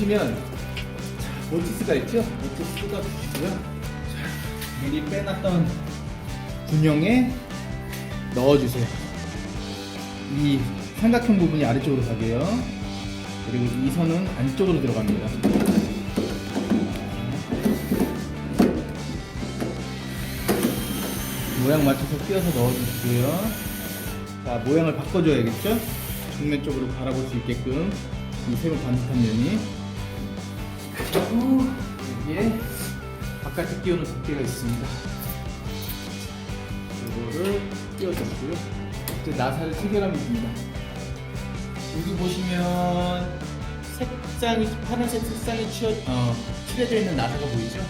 보시면 자, 모티스가 있죠? 모티스 뜯어주시고요. 자, 미리 빼놨던 군형에 넣어주세요. 이 삼각형 부분이 아래쪽으로 가게요. 그리고 이 선은 안쪽으로 들어갑니다. 모양 맞춰서 끼워서 넣어주시고요. 자, 모양을 바꿔줘야겠죠? 정면 쪽으로 바라볼 수 있게끔 이 세로 반듯한 면이 여기에 바깥에 끼우는 두께가 있습니다. 이거를 끼워줬고요. 이제 나사를 체결하면 됩니다. 여기 보시면 색상이 파란색 색상이 칠어, 어, 칠해져 있는 나사가 보이죠?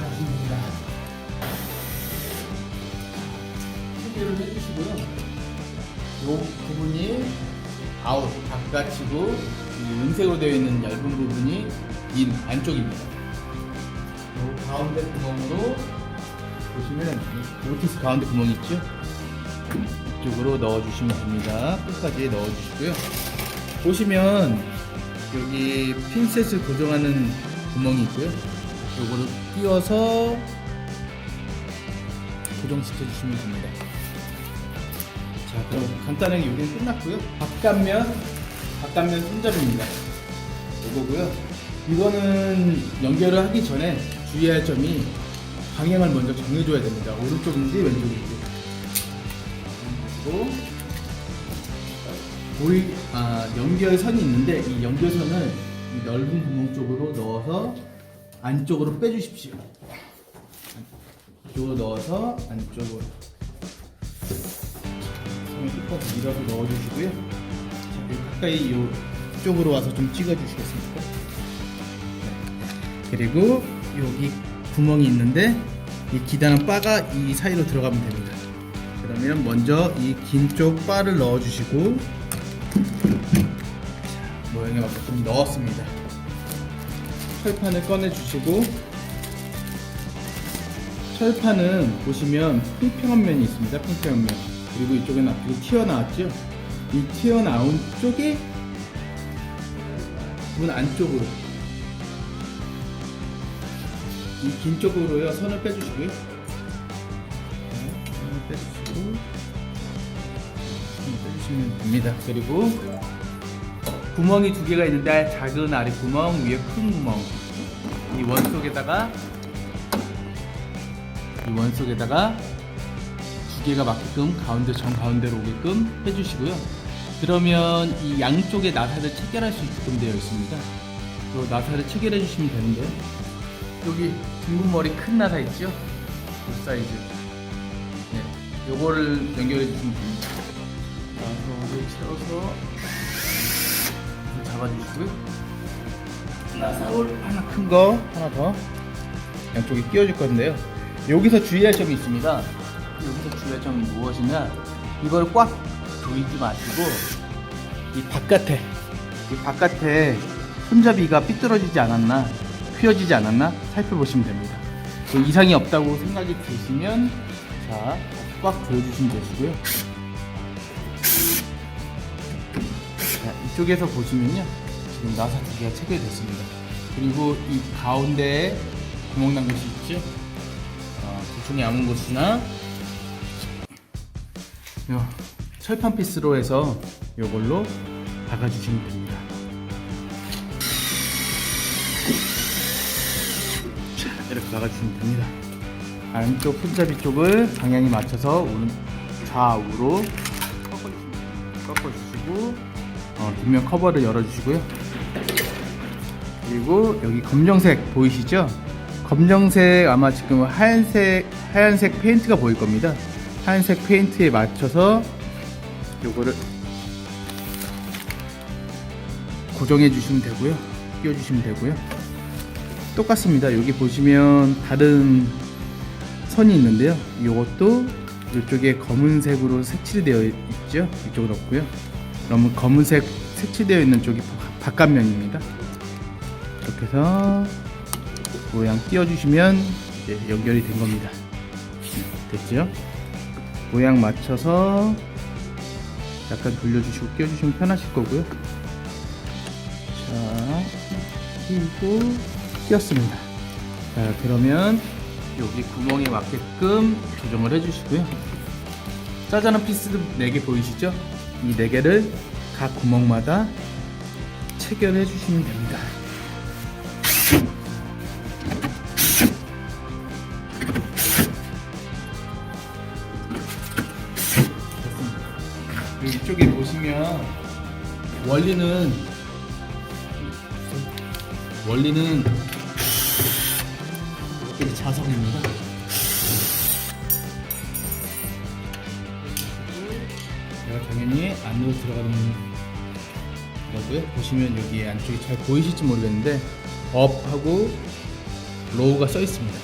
아닙니다. 체결을 해주시고요. 요 부분이 아웃 이 은색으로 되어 있는 얇은 부분이 인 안쪽입니다. 요 가운데 구멍으로 보시면 이 모티스 가운데 구멍 있죠? 이쪽으로 넣어주시면 됩니다. 끝까지 넣어주시고요. 보시면 여기 핀셋을 고정하는 구멍이 있고요. 요거를 끼워서 고정시켜 주시면 됩니다. 자, 그럼 간단하게 요리는 끝났고요. 바깥면, 바깥면 손잡이입니다. 이거고요. 이거는 연결을 하기 전에 주의할 점이 방향을 먼저 정해줘야 됩니다. 오른쪽인지 왼쪽인지. 그리고 보이 아 연결선이 있는데 이 연결선을 이 넓은 구멍 쪽으로 넣어서 안쪽으로 빼주십시오. 이쪽으로 넣어서 안쪽으로 손을 끝까지 밀어서 넣어주시고요. 가까이 요 쪽으로 와서 좀 찍어주시겠습니까? 네. 그리고 여기 구멍이 있는데 이 기다란 바가 이 사이로 들어가면 됩니다. 그러면 먼저 이 긴 쪽 바를 넣어주시고 자, 모양에 맞게 좀 넣었습니다. 철판을 꺼내주시고 철판은 보시면 평평한 면이 있습니다. 평평한 면. 그리고 이쪽에는 앞으로 튀어나왔죠. 이 튀어나온 쪽에 문 안쪽으로 이 긴 쪽으로요 선을 빼주시고요. 네, 선을 빼주시고 선을 빼주시면 됩니다. 그리고 구멍이 두 개가 있는데 작은 아래 구멍 위에 큰 구멍 이 원 속에다가 이 원 속에다가 두 개가 맞게끔 가운데 정 가운데로 오게끔 해주시고요. 그러면 이 양쪽에 나사를 체결할 수 있게끔 되어 있습니다. 그 나사를 체결해 주시면 되는데요. 여기 둥근 머리 큰 나사 있죠? 이 사이즈. 네, 요거를 연결해 주시면 됩니다. 나사를 채워서 잡아주시고요. 나사올 하나 큰 거 하나 더 양쪽에 끼워줄 건데요. 여기서 주의할 점이 있습니다. 여기서 주의할 점이 무엇이냐? 이걸 꽉 조이지 마시고 이 바깥에 이 바깥에 손잡이가 삐뚤어지지 않았나 휘어지지 않았나 살펴보시면 됩니다. 그 이상이 없다고 생각이 드시면 자꽉 조여주시면 되시고요. 자, 이쪽에서 보시면요. 지금 나사 두 개가 체결됐습니다. 그리고 이 가운데에 구멍 난 곳이 있죠? 어, 대충이 아문 곳이나 요 철판 피스로 해서 요걸로 박아주시면 됩니다. 자, 이렇게 박아주시면 됩니다. 안쪽 손잡이 쪽을 방향에 맞춰서 오른 좌우로 꺾어주시고 어, 뒷면 커버를 열어주시고요. 그리고 여기 검정색 보이시죠? 검정색 아마 지금 하얀색 하얀색 페인트가 보일 겁니다. 하얀색 페인트에 맞춰서 요거를 고정해 주시면 되고요. 끼워 주시면 되고요. 똑같습니다. 여기 보시면 다른 선이 있는데요. 이것도 이쪽에 검은색으로 색칠되어 있죠. 이쪽은 없고요. 그러면 검은색 색칠되어 있는 쪽이 바- 바깥면입니다. 이렇게 해서 모양 띄워주시면 이제 연결이 된 겁니다. 됐죠? 모양 맞춰서 약간 돌려주시고 끼워주시면 편하실 거고요. 자, 끼고 끼웠습니다. 자, 그러면 여기 구멍에 맞게끔 조정을 해주시고요. 짜자는 피스 4개 보이시죠? 이 4개를 각 구멍마다 체결해 주시면 됩니다. 이쪽에 보시면 원리는 원리는 이렇게 자석입니다. 제가 당연히 안으로 들어가는 거고요. 보시면 여기 안쪽이 잘 보이실지 모르겠는데 업하고 로우가 써 있습니다.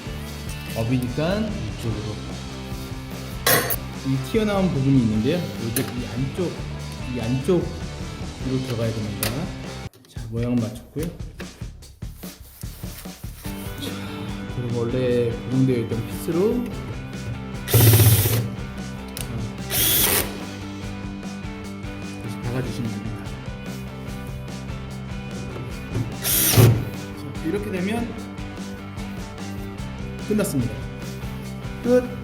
업이니까 이쪽으로 이 튀어나온 부분이 있는데요. 여기 이 안쪽 이 안쪽으로 들어가야 됩니다. 자 모양 맞췄고요. 자 그리고 원래 구성되어 있던 피스로 다시 박아주시면 됩니다. 자, 이렇게 되면 끝났습니다. 끝.